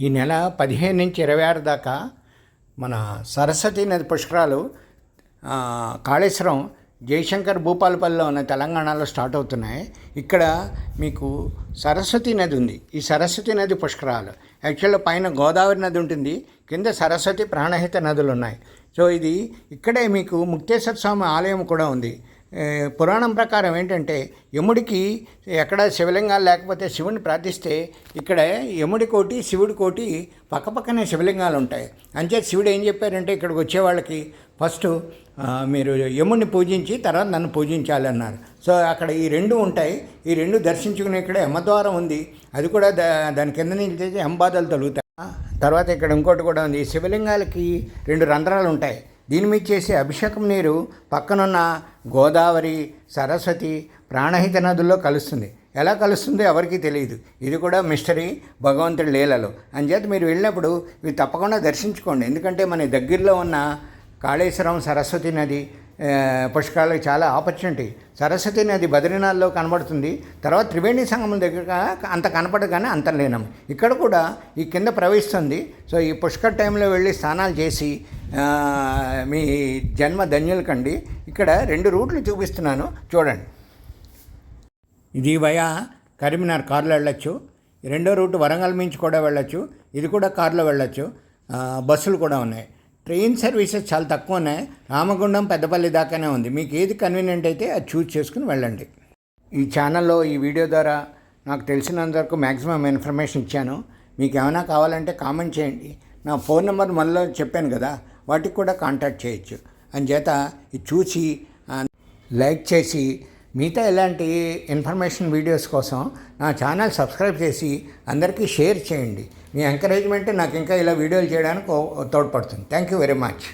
ఈ నెల పదిహేను నుంచి ఇరవై ఆరు దాకా మన సరస్వతి నది పుష్కరాలు కాళేశ్వరం జయశంకర్ భూపాలపల్లిలో ఉన్న తెలంగాణలో స్టార్ట్ అవుతున్నాయి. ఇక్కడ మీకు సరస్వతి నది ఉంది. ఈ సరస్వతి నది పుష్కరాలు. యాక్చువల్గా పైన గోదావరి నది ఉంటుంది. కింద సరస్వతి ప్రాణహిత నదులు ఉన్నాయి. సో ఇది ఇక్కడే మీకు ముక్తేశ్వర స్వామి ఆలయం కూడా ఉంది. పురాణం ప్రకారం ఏంటంటే యముడికి ఎక్కడ శివలింగాలు లేకపోతే శివుని ప్రార్థిస్తే ఇక్కడ యముడి కోటి శివుడి కోటి పక్కపక్కనే శివలింగాలు ఉంటాయి. అంచేత శివుడు ఏం చెప్పారంటే ఇక్కడికి వచ్చే వాళ్ళకి ఫస్ట్ మీరు యముడిని పూజించి తర్వాత నన్ను పూజించాలి అన్నారు సో అక్కడ ఈ రెండు ఉంటాయి. ఈ రెండు దర్శించుకునే ఇక్కడ యమద్వారం ఉంది. అది కూడా దా దాని కింద నుంచి యమబాధలు తొలుగుతాయి. తర్వాత ఇక్కడ ఇంకోటి కూడా ఉంది. ఈ శివలింగాలకి రెండు రంధ్రాలు ఉంటాయి. దీని మీద చేసే అభిషేకం నీరు పక్కనున్న గోదావరి సరస్వతి ప్రాణహిత నదుల్లో కలుస్తుంది. ఎలా కలుస్తుందో ఎవరికీ తెలియదు. ఇది కూడా మిస్టరీ భగవంతుడి లీలలు. అంచేత మీరు వెళ్ళినప్పుడు ఇవి తప్పకుండా దర్శించుకోండి. ఎందుకంటే మన దగ్గరలో ఉన్న కాళేశ్వరం సరస్వతి నది పుష్కరాలకు చాలా ఆపర్చునిటీ. సరస్వతి నది బద్రీనాథ్లో కనబడుతుంది. తర్వాత త్రివేణి సంగమం దగ్గర అంత కనపడదు కానీ అంతర్లీనం. ఇక్కడ కూడా ఈ కింద ప్రవహిస్తుంది. సో ఈ పుష్కర్ టైంలో వెళ్ళి స్నానాలు చేసి మీ జన్మ ధన్యులకండి. ఇక్కడ రెండు రూట్లు చూపిస్తున్నాను. చూడండి. ఇది వయా కరీంనగర్ కారులో వెళ్ళొచ్చు. రెండో రూట్ వరంగల్ మించి కూడా వెళ్ళొచ్చు. ఇది కూడా కారులో వెళ్ళొచ్చు. బస్సులు కూడా ఉన్నాయి. ట్రైన్ సర్వీసెస్ చాలా తక్కువ ఉన్నాయి. రామగుండం పెద్దపల్లి దాకానే ఉంది. మీకు ఏది కన్వీనియంట్ అయితే అది చూస్ చేసుకుని వెళ్ళండి. ఈ ఛానల్లో ఈ వీడియో ద్వారా నాకు తెలిసినంత వరకు మ్యాక్సిమం ఇన్ఫర్మేషన్ ఇచ్చాను. మీకు ఏమైనా కావాలంటే కామెంట్ చేయండి. నా ఫోన్ నెంబర్ మళ్ళీ చెప్పాను కదా. వాటికి కూడా కాంటాక్ట్ చేయొచ్చు. అంచేత ఇది చూసి లైక్ చేసి మిగతా ఇలాంటి ఇన్ఫర్మేషన్ వీడియోస్ కోసం నా ఛానల్ సబ్స్క్రైబ్ చేసి అందరికీ షేర్ చేయండి. మీ ఎంకరేజ్మెంట్ నాకు ఇంకా ఇలా వీడియోలు చేయడానికి ఓ- తోడ్పడుతుంది. Thank you very much